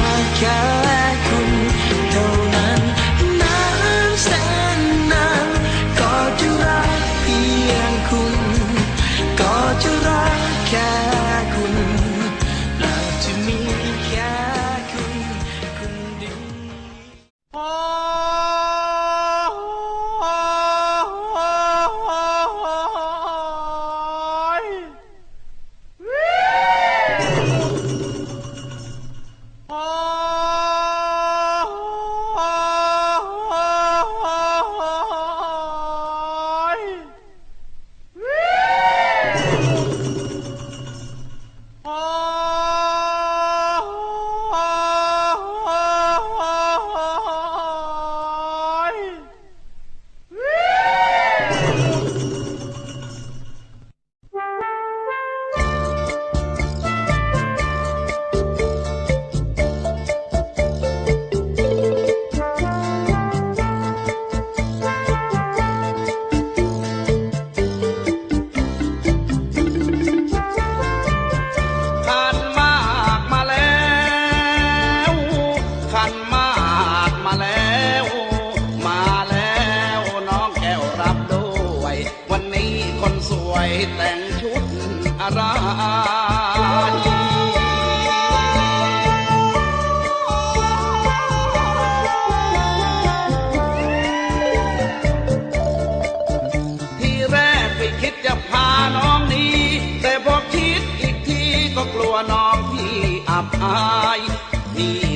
I can't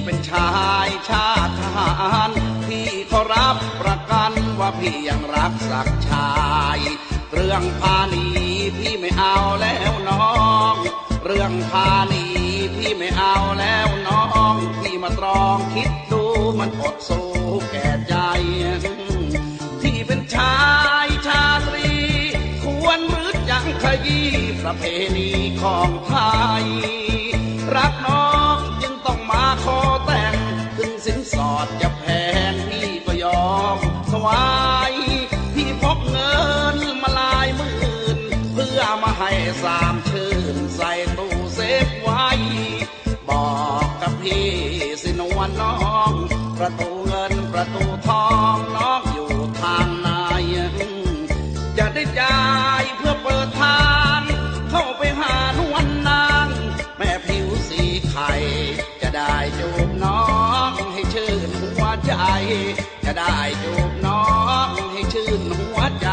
พี่เป็นชายชาติทหารพี่ขอรับประกันว่าพี่ยังรักสักชาย เรื่องพาหนีพี่ไม่เอาแล้วน้อง เรื่องพาหนีพี่ไม่เอาแล้วน้องพี่มาตรองคิดดูมันอดสู้แก่ใจที่เป็นชายชาตรี ควรมืดยังขยี้ประเพณีของไทย ได้จูบน้องให้ชื่นหัวใจ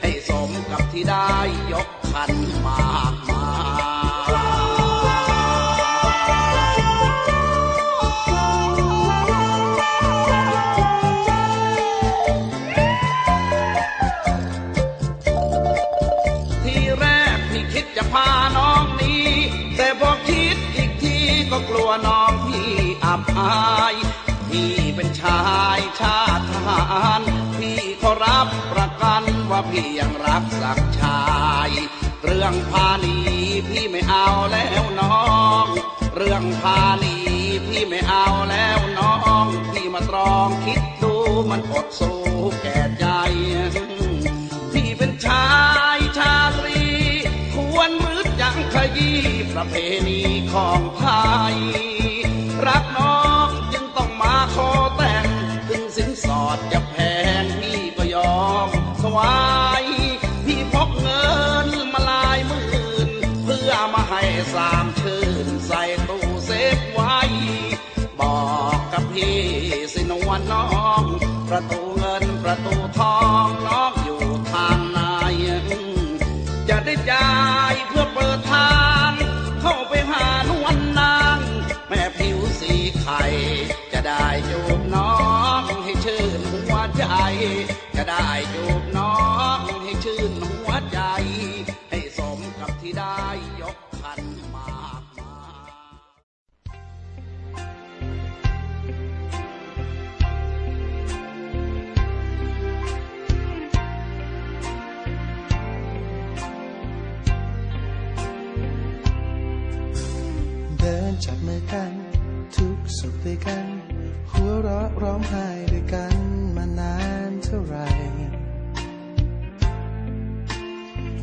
ให้สมกับที่ได้ยกขันมากมาทีแรกพี่คิดจะพาน้องหนี้ แต่พอคิดอีกทีก็กลัวน้องพี่อับอาย พี่เป็นชาย พี่ยังรักสักชาย เรื่องพาหนีพี่ไม่เอาแล้วน้อง เรื่องพาหนีพี่ไม่เอาแล้วน้อง พี่มาตรองคิดดูมันอดสู้แก่ใจ พี่เป็นชายชาตรี ควรมืดยังขยี้ประเพณีของไทย สามชื่นใส่ตู้เซฟไว้ บอกกับพี่สินวนน้อง ประตู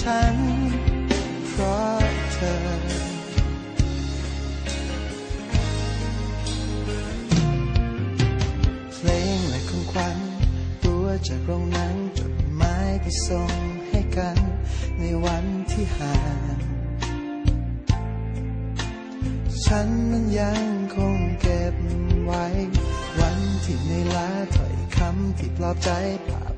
ฉัน เพราะเธอ เพลงและของขวัญตัวจากโรงนังจดหมายที่ส่งให้กัน ในวันที่ห่างฉันมันยังคงเก็บไว้ วันที่ในลาถ้อยคำที่ปลอบใจภา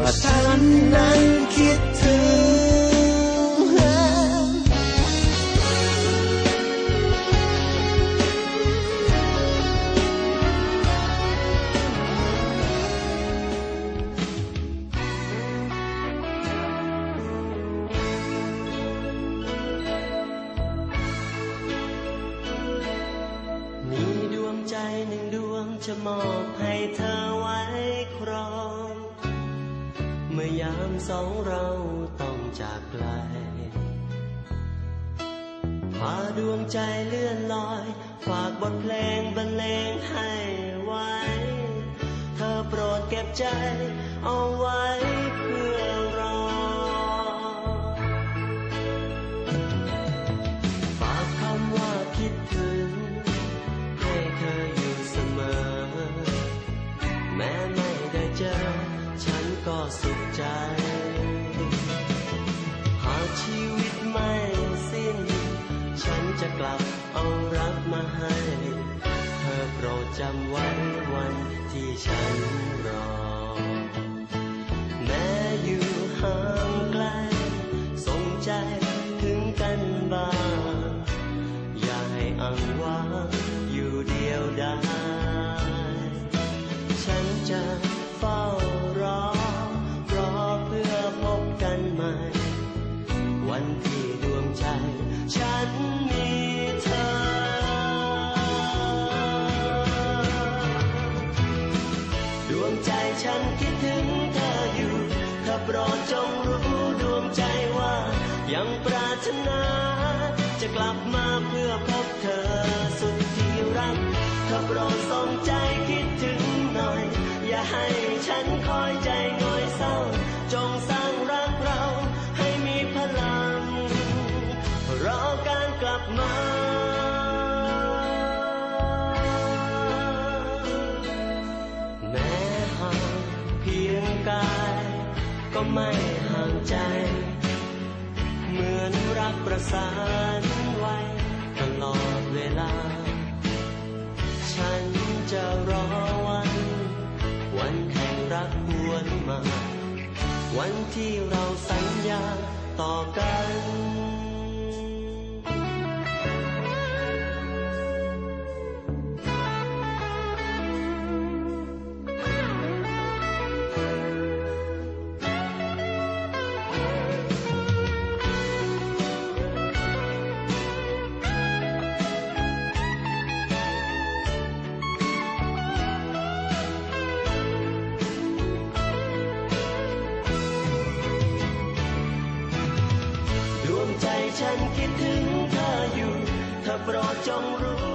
ว่าฉันนั้นคิดถึง พาดวงใจเลื่อนลอย ฝากบทเพลงบรรเลงให้ไว้ เธอโปรดเก็บใจ เอาไว้เพื่อรอ ฝากคำว่าคิดถึง ให้เธออยู่เสมอ แม้ไม่ได้เจอ ฉันก็สุขใจ ชีวิตไม่สิ้น ฉันจะกลับเอารักมาให้ เธอโปรดจำไว้วันที่ฉันรอ แม้อยู่ห่างไกลส่งใจถึงกันบ้าง อย่าให้อังว้างอยู่เดียวดายฉันจะ กประสานไว้ตลอดเวลา ฉันจะรอวัน วันแห่งรักหวนมา วันที่เราสัญญาต่อกัน ดว